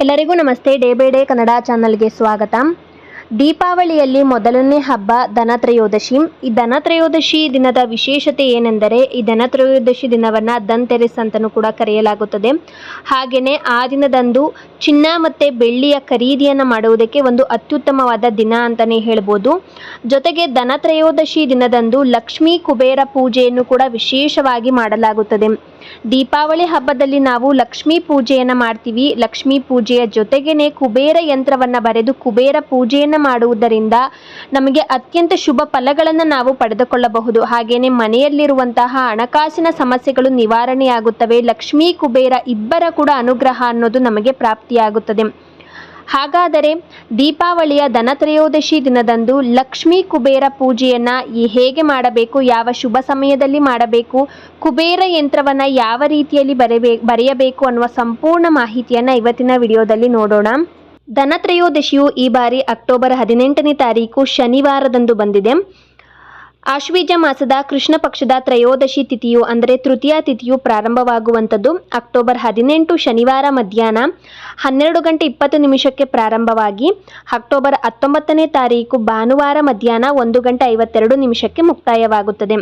ಎಲ್ಲರಿಗೂ ನಮಸ್ತೆ. Day by day Kannada ಚಾನಲ್ಗೆ ಸ್ವಾಗತ. ದೀಪಾವಳಿಯಲ್ಲಿ ಮೊದಲನೇ ಹಬ್ಬ ಧನತ್ರಯೋದಶಿ. ಈ ಧನತ್ರಯೋದಶಿ ದಿನದ ವಿಶೇಷತೆ ಏನೆಂದರೆ, ಈ ಧನತ್ರಯೋದಶಿ ದಿನವನ್ನು ಧನ್ತೆರೆಸ್ ಅಂತಲೂ ಕೂಡ ಕರೆಯಲಾಗುತ್ತದೆ. ಹಾಗೆಯೇ ಆ ದಿನದಂದು ಚಿನ್ನ ಮತ್ತು ಬೆಳ್ಳಿಯ ಖರೀದಿಯನ್ನು ಮಾಡುವುದಕ್ಕೆ ಒಂದು ಅತ್ಯುತ್ತಮವಾದ ದಿನ ಅಂತಲೇ ಹೇಳ್ಬೋದು. ಜೊತೆಗೆ ಧನತ್ರಯೋದಶಿ ದಿನದಂದು ಲಕ್ಷ್ಮೀ ಕುಬೇರ ಪೂಜೆಯನ್ನು ಕೂಡ ವಿಶೇಷವಾಗಿ ಮಾಡಲಾಗುತ್ತದೆ. ದೀಪಾವಳಿ ಹಬ್ಬದಲ್ಲಿ ನಾವು ಲಕ್ಷ್ಮೀ ಪೂಜೆಯನ್ನು ಮಾಡ್ತೀವಿ. ಲಕ್ಷ್ಮೀ ಪೂಜೆಯ ಜೊತೆಗೇನೆ ಕುಬೇರ ಯಂತ್ರವನ್ನು ಬರೆದು ಕುಬೇರ ಪೂಜೆಯನ್ನು ಮಾಡುವುದರಿಂದ ನಮಗೆ ಅತ್ಯಂತ ಶುಭ ಫಲಗಳನ್ನು ನಾವು ಪಡೆದುಕೊಳ್ಳಬಹುದು. ಹಾಗೆಯೇ ಮನೆಯಲ್ಲಿರುವಂತಹ ಹಣಕಾಸಿನ ಸಮಸ್ಯೆಗಳು ನಿವಾರಣೆಯಾಗುತ್ತವೆ. ಲಕ್ಷ್ಮೀ ಕುಬೇರ ಇಬ್ಬರ ಕೂಡ ಅನುಗ್ರಹ ಅನ್ನೋದು ನಮಗೆ ಪ್ರಾಪ್ತಿಯಾಗುತ್ತದೆ. ಹಾಗಾದರೆ ದೀಪಾವಳಿಯ ಧನತ್ರಯೋದಶಿ ದಿನದಂದು ಲಕ್ಷ್ಮೀ ಕುಬೇರ ಪೂಜೆಯನ್ನು ಹೇಗೆ ಮಾಡಬೇಕು, ಯಾವ ಶುಭ ಸಮಯದಲ್ಲಿ ಮಾಡಬೇಕು, ಕುಬೇರ ಯಂತ್ರವನ್ನು ಯಾವ ರೀತಿಯಲ್ಲಿ ಬರೆಯಬೇ ಬರೆಯಬೇಕು ಅನ್ನುವ ಸಂಪೂರ್ಣ ಮಾಹಿತಿಯನ್ನು ಇವತ್ತಿನ ವಿಡಿಯೋದಲ್ಲಿ ನೋಡೋಣ. ಧನತ್ರಯೋದಶಿಯು ಈ ಬಾರಿ ಅಕ್ಟೋಬರ್ ಹದಿನೆಂಟನೇ ತಾರೀಕು ಶನಿವಾರದಂದು ಬಂದಿದೆ. ಆಶ್ವೀಜ ಮಾಸದ ಕೃಷ್ಣ ಪಕ್ಷದ ತ್ರಯೋದಶಿ ತಿಥಿಯು ಅಂದರೆ ತೃತೀಯ ತಿಥಿಯು ಪ್ರಾರಂಭವಾಗುವಂಥದ್ದು ಅಕ್ಟೋಬರ್ ಹದಿನೆಂಟು ಶನಿವಾರ ಮಧ್ಯಾಹ್ನ ಹನ್ನೆರಡು ಗಂಟೆ ಇಪ್ಪತ್ತು ನಿಮಿಷಕ್ಕೆ ಪ್ರಾರಂಭವಾಗಿ ಅಕ್ಟೋಬರ್ ಹತ್ತೊಂಬತ್ತನೇ ತಾರೀಕು ಭಾನುವಾರ ಮಧ್ಯಾಹ್ನ ಒಂದು ಗಂಟೆ ಐವತ್ತೆರಡು ನಿಮಿಷಕ್ಕೆ ಮುಕ್ತಾಯವಾಗುತ್ತದೆ.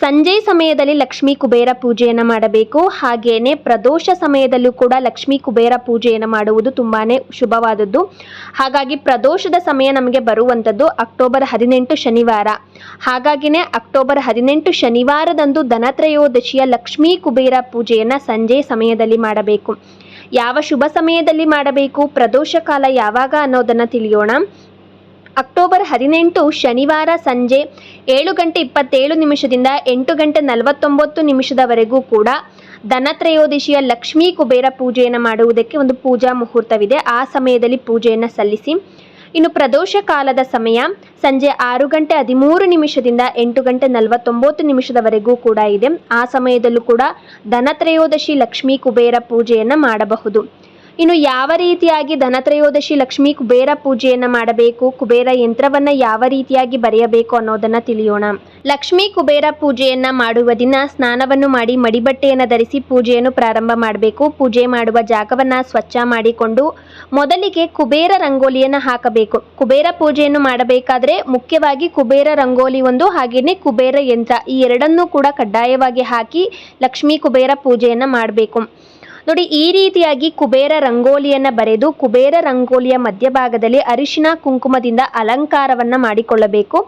ಸಂಜೆ ಸಮಯದಲ್ಲಿ ಲಕ್ಷ್ಮೀ ಕುಬೇರ ಪೂಜೆಯನ್ನು ಮಾಡಬೇಕು. ಹಾಗೆಯೇ ಪ್ರದೋಷ ಸಮಯದಲ್ಲೂ ಕೂಡ ಲಕ್ಷ್ಮೀ ಕುಬೇರ ಪೂಜೆಯನ್ನು ಮಾಡುವುದು ತುಂಬಾ ಶುಭವಾದದ್ದು. ಹಾಗಾಗಿ ಪ್ರದೋಷದ ಸಮಯ ನಮಗೆ ಬರುವಂಥದ್ದು ಅಕ್ಟೋಬರ್ ಹದಿನೆಂಟು ಶನಿವಾರ. ಹಾಗಾಗಿನೇ ಅಕ್ಟೋಬರ್ ಹದಿನೆಂಟು ಶನಿವಾರದಂದು ಧನತ್ರಯೋದಶಿಯ ಲಕ್ಷ್ಮೀ ಕುಬೇರ ಪೂಜೆಯನ್ನು ಸಂಜೆ ಸಮಯದಲ್ಲಿ ಮಾಡಬೇಕು. ಯಾವ ಶುಭ ಸಮಯದಲ್ಲಿ ಮಾಡಬೇಕು, ಪ್ರದೋಷ ಕಾಲ ಯಾವಾಗ ಅನ್ನೋದನ್ನು ತಿಳಿಯೋಣ. ಅಕ್ಟೋಬರ್ ಹದಿನೆಂಟು ಶನಿವಾರ ಸಂಜೆ ಏಳು ಗಂಟೆ ಇಪ್ಪತ್ತೇಳು ನಿಮಿಷದಿಂದ ಎಂಟು ಗಂಟೆ ನಲವತ್ತೊಂಬತ್ತು ನಿಮಿಷದವರೆಗೂ ಕೂಡ ಧನತ್ರಯೋದಶಿಯ ಲಕ್ಷ್ಮೀ ಕುಬೇರ ಪೂಜೆಯನ್ನು ಮಾಡುವುದಕ್ಕೆ ಒಂದು ಪೂಜಾ ಮುಹೂರ್ತವಿದೆ. ಆ ಸಮಯದಲ್ಲಿ ಪೂಜೆಯನ್ನು ಸಲ್ಲಿಸಿ. ಇನ್ನು ಪ್ರದೋಷ ಕಾಲದ ಸಮಯ ಸಂಜೆ ಆರು ಗಂಟೆ ಹದಿಮೂರು ನಿಮಿಷದಿಂದ ಎಂಟು ಗಂಟೆ ನಲವತ್ತೊಂಬತ್ತು ನಿಮಿಷದವರೆಗೂ ಕೂಡ ಇದೆ. ಆ ಸಮಯದಲ್ಲೂ ಕೂಡ ಧನತ್ರಯೋದಶಿ ಲಕ್ಷ್ಮೀ ಕುಬೇರ ಪೂಜೆಯನ್ನು ಮಾಡಬಹುದು. ಇನ್ನು ಯಾವ ರೀತಿಯಾಗಿ ಧನತ್ರಯೋದಶಿ ಲಕ್ಷ್ಮೀ ಕುಬೇರ ಪೂಜೆಯನ್ನು ಮಾಡಬೇಕು, ಕುಬೇರ ಯಂತ್ರವನ್ನು ಯಾವ ರೀತಿಯಾಗಿ ಬರೆಯಬೇಕು ಅನ್ನೋದನ್ನು ತಿಳಿಯೋಣ. ಲಕ್ಷ್ಮೀ ಕುಬೇರ ಪೂಜೆಯನ್ನು ಮಾಡುವ ದಿನ ಸ್ನಾನವನ್ನು ಮಾಡಿ ಮಡಿಬಟ್ಟೆಯನ್ನು ಧರಿಸಿ ಪೂಜೆಯನ್ನು ಪ್ರಾರಂಭ ಮಾಡಬೇಕು. ಪೂಜೆ ಮಾಡುವ ಜಾಗವನ್ನು ಸ್ವಚ್ಛ ಮಾಡಿಕೊಂಡು ಮೊದಲಿಗೆ ಕುಬೇರ ರಂಗೋಲಿಯನ್ನು ಹಾಕಬೇಕು. ಕುಬೇರ ಪೂಜೆಯನ್ನು ಮಾಡಬೇಕಾದ್ರೆ ಮುಖ್ಯವಾಗಿ ಕುಬೇರ ರಂಗೋಲಿ ಒಂದು ಹಾಗೆಯೇ ಕುಬೇರ ಯಂತ್ರ ಈ ಎರಡನ್ನೂ ಕೂಡ ಕಡ್ಡಾಯವಾಗಿ ಹಾಕಿ ಲಕ್ಷ್ಮೀ ಕುಬೇರ ಪೂಜೆಯನ್ನು ಮಾಡಬೇಕು. ನೋಡಿ, ಈ ರೀತಿಯಾಗಿ ಕುಬೇರ ರಂಗೋಲಿಯನ್ನು ಬರೆದು ಕುಬೇರ ರಂಗೋಲಿಯ ಮಧ್ಯಭಾಗದಲ್ಲಿ ಅರಿಶಿನ ಕುಂಕುಮದಿಂದ ಅಲಂಕಾರವನ್ನು ಮಾಡಿಕೊಳ್ಳಬೇಕು.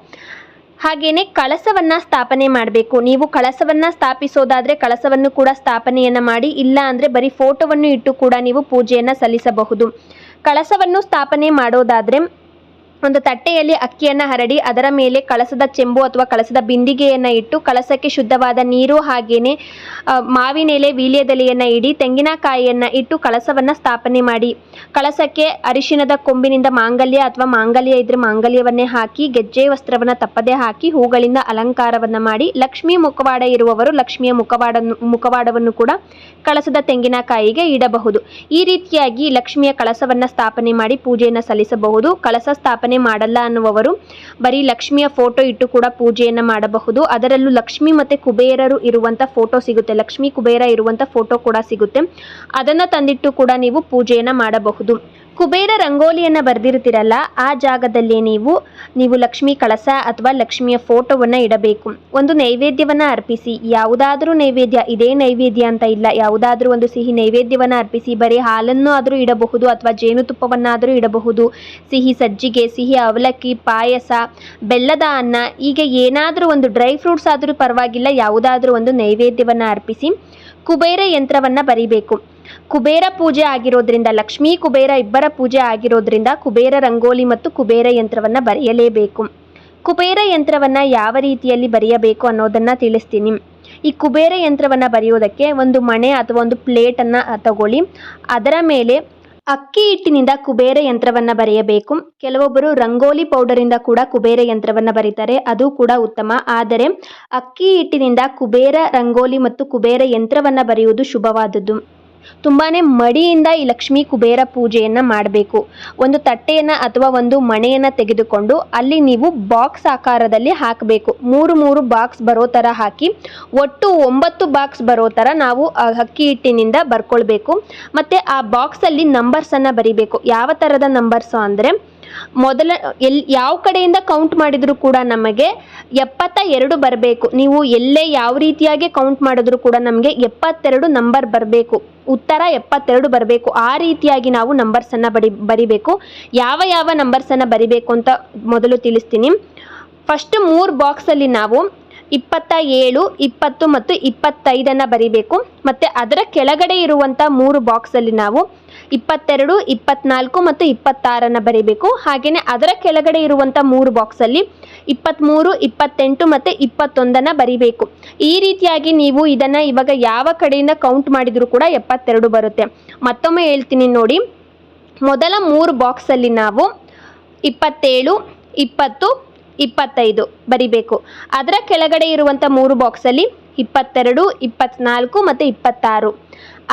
ಹಾಗೆಯೇ ಕಳಸವನ್ನು ಸ್ಥಾಪನೆ ಮಾಡಬೇಕು. ನೀವು ಕಳಸವನ್ನು ಸ್ಥಾಪಿಸೋದಾದರೆ ಕಳಸವನ್ನು ಕೂಡ ಸ್ಥಾಪನೆಯನ್ನು ಮಾಡಿ, ಇಲ್ಲ ಅಂದ್ರೆ ಬರೀ ಫೋಟೋವನ್ನು ಇಟ್ಟು ಕೂಡ ನೀವು ಪೂಜೆಯನ್ನು ಸಲ್ಲಿಸಬಹುದು. ಕಳಸವನ್ನು ಸ್ಥಾಪನೆ ಮಾಡೋದಾದರೆ ಒಂದು ತಟ್ಟೆಯಲ್ಲಿ ಅಕ್ಕಿಯನ್ನು ಹರಡಿ ಅದರ ಮೇಲೆ ಕಳಸದ ಚೆಂಬು ಅಥವಾ ಕಳಸದ ಬಿಂದಿಗೆಯನ್ನು ಇಟ್ಟು ಕಳಸಕ್ಕೆ ಶುದ್ಧವಾದ ನೀರು ಹಾಗೆಯೇ ಆ, ಮಾವಿನ ಎಲೆ ವೀಳ್ಯದೆಲೆಯನ್ನು ಇಡಿ ತೆಂಗಿನಕಾಯಿಯನ್ನು ಇಟ್ಟು ಕಳಸವನ್ನು ಸ್ಥಾಪನೆ ಮಾಡಿ. ಕಳಸಕ್ಕೆ ಅರಿಶಿಣದ ಕೊಂಬಿನಿಂದ ಮಾಂಗಲ್ಯ ಅಥವಾ ಮಾಂಗಲ್ಯ ಇದ್ರೆ ಮಾಂಗಲ್ಯವನ್ನೇ ಹಾಕಿ ಗೆಜ್ಜೆ ವಸ್ತ್ರವನ್ನು ತಪ್ಪದೆ ಹಾಕಿ ಹೂಗಳಿಂದ ಅಲಂಕಾರವನ್ನು ಮಾಡಿ ಲಕ್ಷ್ಮೀ ಮುಖವಾಡ ಇರುವವರು ಲಕ್ಷ್ಮಿಯ ಮುಖವಾಡ ಮುಖವಾಡವನ್ನು ಕೂಡ ಕಳಸದ ತೆಂಗಿನಕಾಯಿಗೆ ಇಡಬಹುದು. ಈ ರೀತಿಯಾಗಿ ಲಕ್ಷ್ಮಿಯ ಕಳಸವನ್ನು ಸ್ಥಾಪನೆ ಮಾಡಿ ಪೂಜೆಯನ್ನು ಸಲ್ಲಿಸಬಹುದು. ಕಳಸ ಸ್ಥಾಪನೆ ಮಾಡಲ್ಲ ಅನ್ನುವವರು ಬರೀ ಲಕ್ಷ್ಮಿಯ ಫೋಟೋ ಇಟ್ಟು ಕೂಡ ಪೂಜೆಯನ್ನು ಮಾಡಬಹುದು. ಅದರಲ್ಲೂ ಲಕ್ಷ್ಮಿ ಮತ್ತು ಕುಬೇರರು ಇರುವಂಥ ಫೋಟೋ ಸಿಗುತ್ತೆ. ಲಕ್ಷ್ಮಿ ಕುಬೇರ ಇರುವಂಥ ಫೋಟೋ ಕೂಡ ಸಿಗುತ್ತೆ. ಅದನ್ನು ತಂದಿಟ್ಟು ಕೂಡ ನೀವು ಪೂಜೆಯನ್ನು ಮಾಡಬಹುದು. ಕುಬೇರ ರಂಗೋಲಿಯನ್ನು ಬರೆದಿರ್ತೀರಲ್ಲ, ಆ ಜಾಗದಲ್ಲಿ ನೀವು ನೀವು ಲಕ್ಷ್ಮಿ ಕಳಸ ಅಥವಾ ಲಕ್ಷ್ಮಿಯ ಫೋಟೋವನ್ನು ಇಡಬೇಕು. ಒಂದು ನೈವೇದ್ಯವನ್ನು ಅರ್ಪಿಸಿ, ಯಾವುದಾದ್ರೂ ನೈವೇದ್ಯ, ಇದೇ ನೈವೇದ್ಯ ಅಂತ ಇಲ್ಲ, ಯಾವುದಾದ್ರೂ ಒಂದು ಸಿಹಿ ನೈವೇದ್ಯವನ್ನು ಅರ್ಪಿಸಿ, ಬರೀ ಹಾಲನ್ನು ಆದರೂ ಇಡಬಹುದು ಅಥವಾ ಜೇನುತುಪ್ಪವನ್ನಾದರೂ ಇಡಬಹುದು. ಸಿಹಿ ಸಜ್ಜಿಗೆ, ಸಿಹಿ ಅವಲಕ್ಕಿ, ಪಾಯಸ, ಬೆಲ್ಲದ ಅನ್ನ, ಹೀಗೆ ಏನಾದರೂ ಒಂದು ಡ್ರೈ ಫ್ರೂಟ್ಸ್ ಆದರೂ ಪರವಾಗಿಲ್ಲ, ಯಾವುದಾದ್ರೂ ಒಂದು ನೈವೇದ್ಯವನ್ನು ಅರ್ಪಿಸಿ ಕುಬೇರ ಯಂತ್ರವನ್ನು ಬರಿಬೇಕು. ಕುಬೇರ ಪೂಜೆ ಆಗಿರೋದ್ರಿಂದ ಲಕ್ಷ್ಮೀ, ಕುಬೇರ ಇಬ್ಬರ ಪೂಜೆ ಆಗಿರೋದ್ರಿಂದ ಕುಬೇರ ರಂಗೋಲಿ ಮತ್ತು ಕುಬೇರ ಯಂತ್ರವನ್ನು ಬರೆಯಲೇಬೇಕು. ಕುಬೇರ ಯಂತ್ರವನ್ನು ಯಾವ ರೀತಿಯಲ್ಲಿ ಬರೆಯಬೇಕು ಅನ್ನೋದನ್ನು ತಿಳಿಸ್ತೀನಿ. ಈ ಕುಬೇರ ಯಂತ್ರವನ್ನು ಬರೆಯೋದಕ್ಕೆ ಒಂದು ಮಣೆ ಅಥವಾ ಒಂದು ಪ್ಲೇಟನ್ನು ತಗೊಳ್ಳಿ. ಅದರ ಮೇಲೆ ಅಕ್ಕಿ ಹಿಟ್ಟಿನಿಂದ ಕುಬೇರ ಯಂತ್ರವನ್ನು ಬರೆಯಬೇಕು. ಕೆಲವೊಬ್ಬರು ರಂಗೋಲಿ ಪೌಡರಿಂದ ಕೂಡ ಕುಬೇರ ಯಂತ್ರವನ್ನು ಬರೀತಾರೆ. ಅದು ಕೂಡ ಉತ್ತಮ. ಆದರೆ ಅಕ್ಕಿ ಹಿಟ್ಟಿನಿಂದ ಕುಬೇರ ರಂಗೋಲಿ ಮತ್ತು ಕುಬೇರ ಯಂತ್ರವನ್ನು ಬರೆಯುವುದು ಶುಭವಾದದ್ದು. ತುಂಬಾ ಮಡಿಯಿಂದ ಈ ಲಕ್ಷ್ಮೀ ಕುಬೇರ ಪೂಜೆಯನ್ನು ಮಾಡಬೇಕು. ಒಂದು ತಟ್ಟೆಯನ್ನು ಅಥವಾ ಒಂದು ಮಣೆಯನ್ನು ತೆಗೆದುಕೊಂಡು ಅಲ್ಲಿ ನೀವು ಬಾಕ್ಸ್ ಆಕಾರದಲ್ಲಿ ಹಾಕಬೇಕು. ಮೂರು ಮೂರು ಬಾಕ್ಸ್ ಬರೋ ಥರ ಹಾಕಿ, ಒಟ್ಟು ಒಂಬತ್ತು ಬಾಕ್ಸ್ ಬರೋ ಥರ ನಾವು ಅಕ್ಕಿ ಹಿಟ್ಟಿನಿಂದ ಬರ್ಕೊಳ್ಬೇಕು. ಮತ್ತು ಆ ಬಾಕ್ಸಲ್ಲಿ ನಂಬರ್ಸನ್ನು ಬರಿಬೇಕು. ಯಾವ ಥರದ ನಂಬರ್ಸು ಅಂದರೆ, ಮೊದಲ ಎಲ್, ಯಾವ ಕಡೆಯಿಂದ ಕೌಂಟ್ ಮಾಡಿದರೂ ಕೂಡ ನಮಗೆ ಎಪ್ಪತ್ತ ಎರಡು ಬರಬೇಕು. ನೀವು ಎಲ್ಲೇ ಯಾವ ರೀತಿಯಾಗಿ ಕೌಂಟ್ ಮಾಡಿದ್ರು ಕೂಡ ನಮಗೆ ಎಪ್ಪತ್ತೆರಡು ನಂಬರ್ ಬರಬೇಕು. ಉತ್ತರ ಎಪ್ಪತ್ತೆರಡು ಬರಬೇಕು. ಆ ರೀತಿಯಾಗಿ ನಾವು ನಂಬರ್ಸನ್ನು ಬಡಿ, ಬರಿಬೇಕು. ಯಾವ ಯಾವ ನಂಬರ್ಸನ್ನು ಬರಿಬೇಕು ಅಂತ ಮೊದಲು ತಿಳಿಸ್ತೀನಿ. ಫಸ್ಟ್ ಮೂರು ಬಾಕ್ಸಲ್ಲಿ ನಾವು ಇಪ್ಪತ್ತ ಏಳು ಇಪ್ಪತ್ತು ಮತ್ತು ಇಪ್ಪತ್ತೈದನ್ನು ಬರಿಬೇಕು. ಮತ್ತು ಅದರ ಕೆಳಗಡೆ ಇರುವಂಥ ಮೂರು ಬಾಕ್ಸಲ್ಲಿ ನಾವು ಇಪ್ಪತ್ತೆರಡು, ಇಪ್ಪತ್ನಾಲ್ಕು ಮತ್ತು ಇಪ್ಪತ್ತಾರನ್ನು ಬರೀಬೇಕು. ಹಾಗೆಯೇ ಅದರ ಕೆಳಗಡೆ ಇರುವಂಥ ಮೂರು ಬಾಕ್ಸಲ್ಲಿ ಇಪ್ಪತ್ತ್ಮೂರು, ಇಪ್ಪತ್ತೆಂಟು ಮತ್ತು ಇಪ್ಪತ್ತೊಂದನ್ನು ಬರೀಬೇಕು. ಈ ರೀತಿಯಾಗಿ ನೀವು ಇದನ್ನು ಇವಾಗ ಯಾವ ಕಡೆಯಿಂದ ಕೌಂಟ್ ಮಾಡಿದರೂ ಕೂಡ ಎಪ್ಪತ್ತೆರಡು ಬರುತ್ತೆ. ಮತ್ತೊಮ್ಮೆ ಹೇಳ್ತೀನಿ ನೋಡಿ. ಮೊದಲ ಮೂರು ಬಾಕ್ಸಲ್ಲಿ ನಾವು ಇಪ್ಪತ್ತೇಳು, ಇಪ್ಪತ್ತು, ಇಪ್ಪತ್ತೈದು ಬರಿಬೇಕು. ಅದರ ಕೆಳಗಡೆ ಇರುವಂಥ ಮೂರು ಬಾಕ್ಸಲ್ಲಿ ಇಪ್ಪತ್ತೆರಡು ಇಪ್ಪತ್ನಾಲ್ಕು ಮತ್ತು ಇಪ್ಪತ್ತಾರು.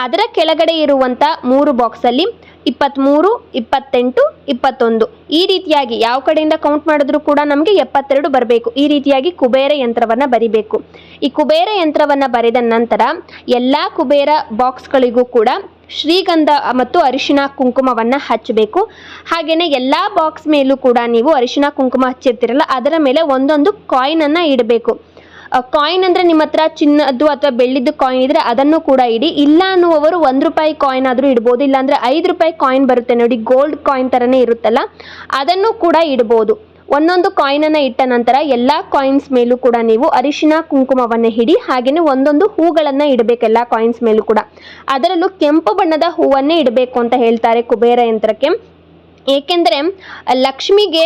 ಅದರ ಕೆಳಗಡೆ ಇರುವಂಥ ಮೂರು ಬಾಕ್ಸಲ್ಲಿ ಇಪ್ಪತ್ತ್ಮೂರು ಇಪ್ಪತ್ತೆಂಟು, ಇಪ್ಪತ್ತೊಂದು. ಈ ರೀತಿಯಾಗಿ ಯಾವ ಕಡೆಯಿಂದ ಕೌಂಟ್ ಮಾಡಿದ್ರೂ ಕೂಡ ನಮಗೆ ಎಪ್ಪತ್ತೆರಡು ಬರಬೇಕು. ಈ ರೀತಿಯಾಗಿ ಕುಬೇರ ಯಂತ್ರವನ್ನು ಬರಿಬೇಕು. ಈ ಕುಬೇರ ಯಂತ್ರವನ್ನು ಬರೆದ ನಂತರ ಎಲ್ಲ ಕುಬೇರ ಬಾಕ್ಸ್ಗಳಿಗೂ ಕೂಡ ಶ್ರೀಗಂಧ ಮತ್ತು ಅರಿಶಿನ ಕುಂಕುಮವನ್ನು ಹಚ್ಚಬೇಕು. ಹಾಗೆಯೇ ಎಲ್ಲ ಬಾಕ್ಸ್ ಮೇಲೂ ಕೂಡ ನೀವು ಅರಿಶಿನ ಕುಂಕುಮ ಹಚ್ಚಿರ್ತೀರಲ್ಲ, ಅದರ ಮೇಲೆ ಒಂದೊಂದು ಕಾಯಿನನ್ನು ಇಡಬೇಕು. ಕಾಯಿನ್ ಅಂದರೆ ನಿಮ್ಮ ಹತ್ರ ಚಿನ್ನದ್ದು ಅಥವಾ ಬೆಳ್ಳಿದ್ದು ಕಾಯಿನ್ ಇದ್ರೆ ಅದನ್ನು ಕೂಡ ಇಡಿ. ಇಲ್ಲ ಅನ್ನುವವರು ಒಂದು ರೂಪಾಯಿ ಕಾಯಿನ್ ಆದರೂ ಇಡ್ಬೋದು. ಇಲ್ಲಾಂದರೆ ಐದು ರೂಪಾಯಿ ಕಾಯಿನ್ ಬರುತ್ತೆ ನೋಡಿ ಗೋಲ್ಡ್ ಕಾಯಿನ್ ಥರನೇ ಇರುತ್ತಲ್ಲ, ಅದನ್ನು ಕೂಡ ಇಡ್ಬೋದು. ಒಂದೊಂದು ಕಾಯಿನನ್ನು ಇಟ್ಟ ನಂತರ ಎಲ್ಲ ಕಾಯಿನ್ಸ್ ಮೇಲೂ ಕೂಡ ನೀವು ಅರಿಶಿನ, ಕುಂಕುಮವನ್ನು ಹಿಡಿ ಹಾಗೆಯೇ ಒಂದೊಂದು ಹೂಗಳನ್ನು ಇಡಬೇಕು ಎಲ್ಲ ಕಾಯಿನ್ಸ್ ಮೇಲೂ ಕೂಡ. ಅದರಲ್ಲೂ ಕೆಂಪು ಬಣ್ಣದ ಹೂವನ್ನೇ ಇಡಬೇಕು ಅಂತ ಹೇಳ್ತಾರೆ ಕುಬೇರ ಯಂತ್ರಕ್ಕೆ. ಏಕೆಂದರೆ, ಲಕ್ಷ್ಮಿಗೆ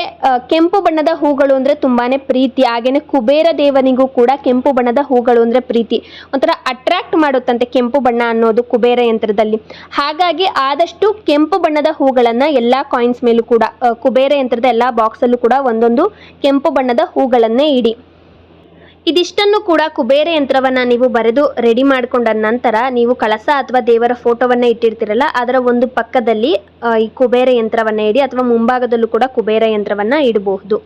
ಕೆಂಪು ಬಣ್ಣದ ಹೂಗಳು ಅಂದರೆ ತುಂಬಾ ಪ್ರೀತಿ. ಹಾಗೆಯೇ ಕುಬೇರ ದೇವನಿಗೂ ಕೂಡ ಕೆಂಪು ಬಣ್ಣದ ಹೂಗಳು ಅಂದರೆ ಪ್ರೀತಿ. ಒಂಥರ ಅಟ್ರಾಕ್ಟ್ ಮಾಡುತ್ತಂತೆ ಕೆಂಪು ಬಣ್ಣ ಅನ್ನೋದು ಕುಬೇರ ಯಂತ್ರದಲ್ಲಿ. ಹಾಗಾಗಿ ಆದಷ್ಟು ಕೆಂಪು ಬಣ್ಣದ ಹೂಗಳನ್ನು ಎಲ್ಲ ಕಾಯಿನ್ಸ್ ಮೇಲೂ ಕೂಡ ಕುಬೇರ ಯಂತ್ರದ ಎಲ್ಲ ಬಾಕ್ಸಲ್ಲೂ ಕೂಡ ಒಂದೊಂದು ಕೆಂಪು ಬಣ್ಣದ ಹೂಗಳನ್ನೇ ಇಡಿ. ಇದಿಷ್ಟನ್ನು ಕೂಡ ಕುಬೇರ ಯಂತ್ರವನ್ನು ನೀವು ಬರೆದು ರೆಡಿ ಮಾಡಿಕೊಂಡ ನಂತರ ನೀವು ಕಳಸ ಅಥವಾ ದೇವರ ಫೋಟೋವನ್ನು ಇಟ್ಟಿರ್ತೀರಲ್ಲ, ಅದರ ಒಂದು ಪಕ್ಕದಲ್ಲಿ ಈ ಕುಬೇರ ಯಂತ್ರವನ್ನು ಇಡಿ ಅಥವಾ ಮುಂಭಾಗದಲ್ಲೂ ಕೂಡ ಕುಬೇರ ಯಂತ್ರವನ್ನು ಇಡಬಹುದು.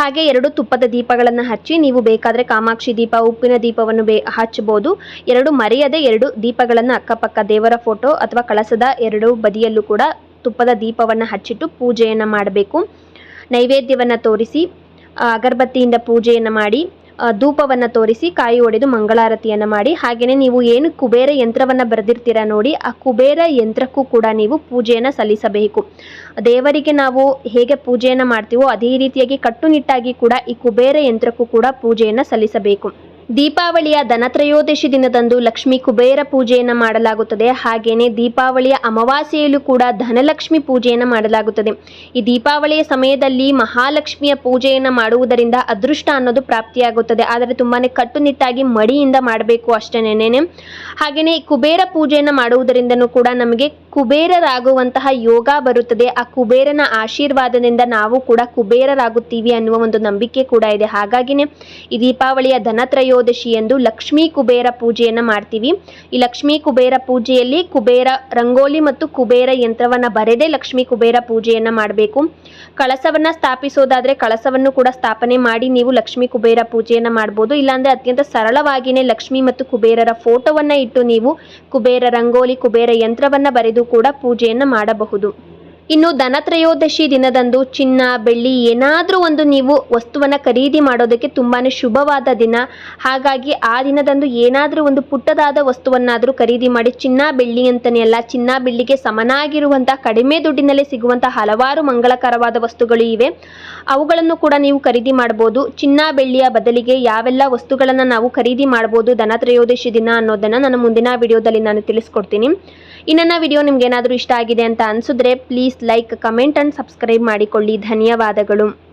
ಹಾಗೆ ಎರಡು ತುಪ್ಪದ ದೀಪಗಳನ್ನು ಹಚ್ಚಿ ನೀವು ಬೇಕಾದರೆ ಕಾಮಾಕ್ಷಿ ದೀಪ, ಉಪ್ಪಿನ ದೀಪವನ್ನು ಬೇ, ಹಚ್ಚಬಹುದು. ಎರಡು ಮರೆಯದೆ ಎರಡು ದೀಪಗಳನ್ನು ಅಕ್ಕಪಕ್ಕ ದೇವರ ಫೋಟೋ ಅಥವಾ ಕಳಸದ ಎರಡು ಬದಿಯಲ್ಲೂ ಕೂಡ ತುಪ್ಪದ ದೀಪವನ್ನು ಹಚ್ಚಿಟ್ಟು ಪೂಜೆಯನ್ನು ಮಾಡಬೇಕು. ನೈವೇದ್ಯವನ್ನು ತೋರಿಸಿ ಅಗರಬತ್ತಿಯಿಂದ ಪೂಜೆಯನ್ನು ಮಾಡಿ ಧೂಪವನ್ನು ತೋರಿಸಿ ಕಾಯಿ ಒಡೆದು ಮಂಗಳಾರತಿಯನ್ನು ಮಾಡಿ ಹಾಗೆಯೇ ನೀವು ಏನು ಕುಬೇರ ಯಂತ್ರವನ್ನು ಬರೆದಿರ್ತೀರ ನೋಡಿ, ಆ ಕುಬೇರ ಯಂತ್ರಕ್ಕೂ ಕೂಡ ನೀವು ಪೂಜೆಯನ್ನು ಸಲ್ಲಿಸಬೇಕು. ದೇವರಿಗೆ ನಾವು ಹೇಗೆ ಪೂಜೆಯನ್ನು ಮಾಡ್ತೀವೋ ಅದೇ ರೀತಿಯಾಗಿ ಕಟ್ಟುನಿಟ್ಟಾಗಿ ಕೂಡ ಈ ಕುಬೇರ ಯಂತ್ರಕ್ಕೂ ಕೂಡ ಪೂಜೆಯನ್ನು ಸಲ್ಲಿಸಬೇಕು. ದೀಪಾವಳಿಯ ಧನತ್ರಯೋದಶಿ ದಿನದಂದು ಲಕ್ಷ್ಮಿ ಕುಬೇರ ಪೂಜೆಯನ್ನು ಮಾಡಲಾಗುತ್ತದೆ. ಹಾಗೆಯೇ ದೀಪಾವಳಿಯ ಅಮಾವಾಸ್ಯೆಯಲ್ಲೂ ಕೂಡ ಧನಲಕ್ಷ್ಮಿ ಪೂಜೆಯನ್ನು ಮಾಡಲಾಗುತ್ತದೆ. ಈ ದೀಪಾವಳಿಯ ಸಮಯದಲ್ಲಿ ಮಹಾಲಕ್ಷ್ಮಿಯ ಪೂಜೆಯನ್ನು ಮಾಡುವುದರಿಂದ ಅದೃಷ್ಟ ಅನ್ನೋದು ಪ್ರಾಪ್ತಿಯಾಗುತ್ತದೆ. ಆದರೆ ತುಂಬಾ ಕಟ್ಟುನಿಟ್ಟಾಗಿ ಮಡಿಯಿಂದ ಮಾಡಬೇಕು ಅಷ್ಟೇನೇನೆ ಹಾಗೆಯೇ ಕುಬೇರ ಪೂಜೆಯನ್ನು ಮಾಡುವುದರಿಂದನೂ ಕೂಡ ನಮಗೆ ಕುಬೇರರಾಗುವಂತಹ ಯೋಗ ಬರುತ್ತದೆ. ಆ ಕುಬೇರನ ಆಶೀರ್ವಾದದಿಂದ ನಾವು ಕೂಡ ಕುಬೇರರಾಗುತ್ತೀವಿ ಅನ್ನುವ ಒಂದು ನಂಬಿಕೆ ಕೂಡ ಇದೆ. ಹಾಗಾಗಿನೇ ಈ ದೀಪಾವಳಿಯ ಧನತ್ರಯೋದಶಿ ಎಂದು ಲಕ್ಷ್ಮೀ ಕುಬೇರ ಪೂಜೆಯನ್ನು ಮಾಡ್ತೀವಿ. ಈ ಲಕ್ಷ್ಮೀ ಕುಬೇರ ಪೂಜೆಯಲ್ಲಿ ಕುಬೇರ ರಂಗೋಲಿ ಮತ್ತು ಕುಬೇರ ಯಂತ್ರವನ್ನು ಬರೆದೇ ಲಕ್ಷ್ಮೀ ಕುಬೇರ ಪೂಜೆಯನ್ನು ಮಾಡಬೇಕು. ಕಳಸವನ್ನು ಸ್ಥಾಪಿಸೋದಾದರೆ ಕಳಸವನ್ನು ಕೂಡ ಸ್ಥಾಪನೆ ಮಾಡಿ ನೀವು ಲಕ್ಷ್ಮೀ ಕುಬೇರ ಪೂಜೆಯನ್ನು ಮಾಡ್ಬೋದು. ಇಲ್ಲಾಂದರೆ ಅತ್ಯಂತ ಸರಳವಾಗಿಯೇ ಲಕ್ಷ್ಮಿ ಮತ್ತು ಕುಬೇರರ ಫೋಟೋವನ್ನು ಇಟ್ಟು ನೀವು ಕುಬೇರ ರಂಗೋಲಿ, ಕುಬೇರ ಯಂತ್ರವನ್ನು ಬರೆದು ಕೂಡ ಪೂಜೆಯನ್ನು ಮಾಡಬಹುದು. ಇನ್ನು ಧನತ್ರಯೋದಶಿ ದಿನದಂದು ಚಿನ್ನ, ಬೆಳ್ಳಿ, ಏನಾದರೂ ಒಂದು ನೀವು ವಸ್ತುವನ್ನು ಖರೀದಿ ಮಾಡೋದಕ್ಕೆ ತುಂಬಾ ಶುಭವಾದ ದಿನ. ಹಾಗಾಗಿ ಆ ದಿನದಂದು ಏನಾದರೂ ಒಂದು ಪುಟ್ಟದಾದ ವಸ್ತುವನ್ನಾದರೂ ಖರೀದಿ ಮಾಡಿ ಚಿನ್ನ, ಬೆಳ್ಳಿ ಅಂತಲೇ ಅಲ್ಲ, ಚಿನ್ನ, ಬೆಳ್ಳಿಗೆ ಸಮನಾಗಿರುವಂಥ ಕಡಿಮೆ ದುಡ್ಡಿನಲ್ಲಿ ಸಿಗುವಂಥ ಹಲವಾರು ಮಂಗಳಕರವಾದ ವಸ್ತುಗಳು ಇವೆ. ಅವುಗಳನ್ನು ಕೂಡ ನೀವು ಖರೀದಿ ಮಾಡ್ಬೋದು. ಚಿನ್ನ, ಬೆಳ್ಳಿಯ ಬದಲಿಗೆ ಯಾವೆಲ್ಲ ವಸ್ತುಗಳನ್ನು ನಾವು ಖರೀದಿ ಮಾಡ್ಬೋದು ಧನತ್ರಯೋದಶಿ ದಿನ ಅನ್ನೋದನ್ನು ನಾನು ಮುಂದಿನ ವಿಡಿಯೋದಲ್ಲಿ ನಾನು ತಿಳಿಸ್ಕೊಡ್ತೀನಿ. ಈ ವಿಡಿಯೋ ನಿಮ್ಗೆ ಏನಾದರೂ ಇಷ್ಟ ಆಗಿದೆ ಅಂತ ಅನಿಸಿದ್ರೆ please like comment and subscribe ಮಾಡಿಕೊಳ್ಳಿ. ಧನ್ಯವಾದಗಳು.